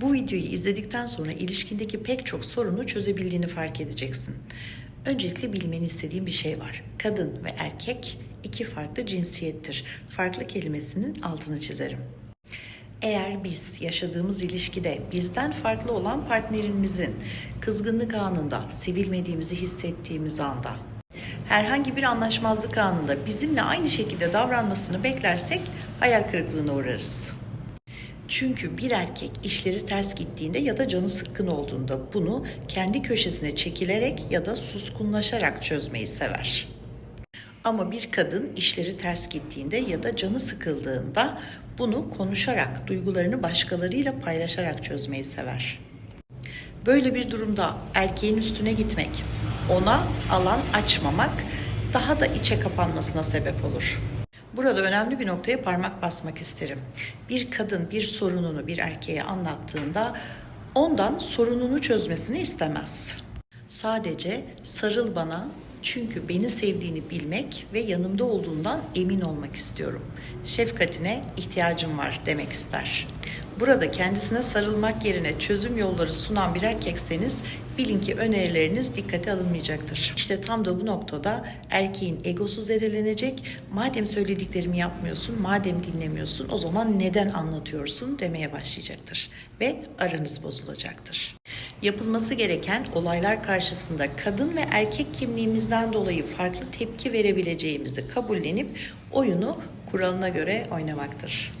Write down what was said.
Bu videoyu izledikten sonra ilişkindeki pek çok sorunu çözebildiğini fark edeceksin. Öncelikle bilmeni istediğim bir şey var. Kadın ve erkek iki farklı cinsiyettir. Farklı kelimesinin altını çizerim. Eğer biz yaşadığımız ilişkide bizden farklı olan partnerimizin kızgınlık anında, sevilmediğimizi hissettiğimiz anda, herhangi bir anlaşmazlık anında bizimle aynı şekilde davranmasını beklersek hayal kırıklığına uğrarız. Çünkü bir erkek işleri ters gittiğinde ya da canı sıkkın olduğunda bunu kendi köşesine çekilerek ya da suskunlaşarak çözmeyi sever. Ama bir kadın işleri ters gittiğinde ya da canı sıkıldığında bunu konuşarak, duygularını başkalarıyla paylaşarak çözmeyi sever. Böyle bir durumda erkeğin üstüne gitmek, ona alan açmamak daha da içe kapanmasına sebep olur. Burada önemli bir noktaya parmak basmak isterim. Bir kadın bir sorununu bir erkeğe anlattığında ondan sorununu çözmesini istemez. Sadece sarıl bana çünkü beni sevdiğini bilmek ve yanımda olduğundan emin olmak istiyorum. Şefkatine ihtiyacım var demek ister. Burada kendisine sarılmak yerine çözüm yolları sunan bir erkekseniz bilin ki önerileriniz dikkate alınmayacaktır. İşte tam da bu noktada erkeğin egosu zedelenecek. Madem söylediklerimi yapmıyorsun, madem dinlemiyorsun o zaman neden anlatıyorsun demeye başlayacaktır. Ve aranız bozulacaktır. Yapılması gereken olaylar karşısında kadın ve erkek kimliğimizden dolayı farklı tepki verebileceğimizi kabullenip oyunu kuralına göre oynamaktır.